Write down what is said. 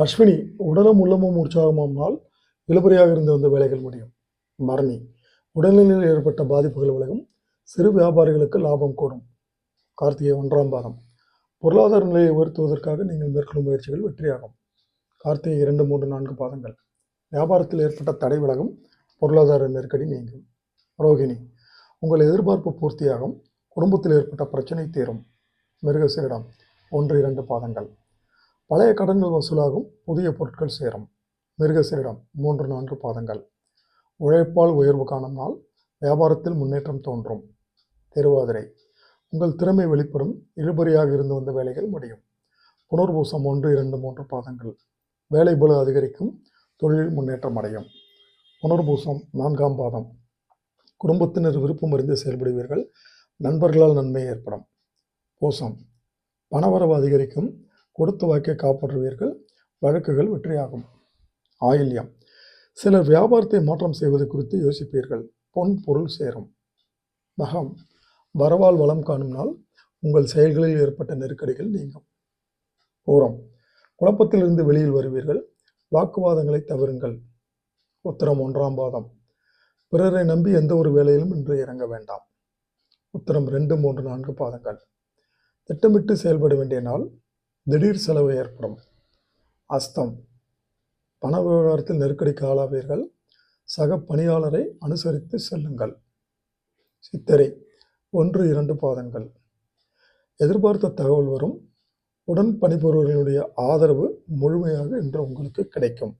அஸ்வினி உடலும் உள்ளமும் உற்சாகமானால் நாள் இழுபறியாக இருந்து வந்த வேலைகள் முடியும். பரணி உடல்நிலையில் ஏற்பட்ட பாதிப்புகள் விலகும். சிறு வியாபாரிகளுக்கு லாபம் கூடும். கார்த்திகை ஒன்றாம் பாதம். பொருளாதார நிலையை உயர்த்துவதற்காக நீங்கள் மேற்கொள்ளும் முயற்சிகள் வெற்றியாகும். கார்த்திகை இரண்டு மூன்று நான்கு பாதங்கள். வியாபாரத்தில் ஏற்பட்ட தடை விலகும். பொருளாதார நெருக்கடி நீங்கும். ரோகிணி உங்கள் எதிர்பார்ப்பு பூர்த்தியாகும். குடும்பத்தில் ஏற்பட்ட பிரச்சனை தீரும். மிருகசீரிடம் ஒன்று இரண்டு பாதங்கள். பழைய கடன்கள் வசூலாகும் புதிய பொருட்கள் சேரும். மிருகசீரிடம் மூன்று நான்கு பாதங்கள். உழைப்பால் உயர்வு காணும் நாள் வியாபாரத்தில் முன்னேற்றம் தோன்றும். திருவாதிரை உங்கள் திறமை வெளிப்படும் இழுபறியாக இருந்து வந்த வேலைகள் முடியும். புனர்பூசம் ஒன்று இரண்டு மூன்று பாதங்கள். வேலை பலு அதிகரிக்கும் தொழில் முன்னேற்றம் அடையும். புனர்பூசம் நான்காம் பாதம். குடும்பத்தினர் விருப்பம் அறிந்து செயல்படுவீர்கள் நண்பர்களால் நன்மை ஏற்படும். பூசம் பணவரவு அதிகரிக்கும் கொடுத்த வாக்கை காப்பாற்றுவீர்கள். வழக்குகள் வெற்றியாகும். ஆயில்யம். சிலர் வியாபாரத்தை மாற்றம் செய்வது குறித்து யோசிப்பீர்கள். பொன் பொருள் சேரும். மகம். வரவால் வளம் காணும் நாள். உங்கள் செயல்களில் ஏற்பட்ட நெருக்கடிகள் நீங்கும். பூரம். குழப்பத்திலிருந்து வெளியில் வருவீர்கள். வாக்குவாதங்களை தவிருங்கள் உத்தரம் ஒன்றாம் பாதம். பிறரை நம்பி எந்த ஒரு வேலையிலும் இன்று இறங்க வேண்டாம். உத்தரம் ரெண்டு மூன்று நான்கு பாதங்கள். திட்டமிட்டு செயல்பட வேண்டிய நாள். திடீர் செலவு ஏற்படும். அஸ்தம். பண விவகாரத்தில் நெருக்கடிக்கு ஆளாவீர்கள். சக பணியாளரை அனுசரித்து செல்லுங்கள். சித்திரை. ஒன்று இரண்டு பாதங்கள். எதிர்பார்த்த தகவல் வரும். உடன் பணிபுரிவர்களுடைய ஆதரவு முழுமையாக இன்று உங்களுக்கு கிடைக்கும்.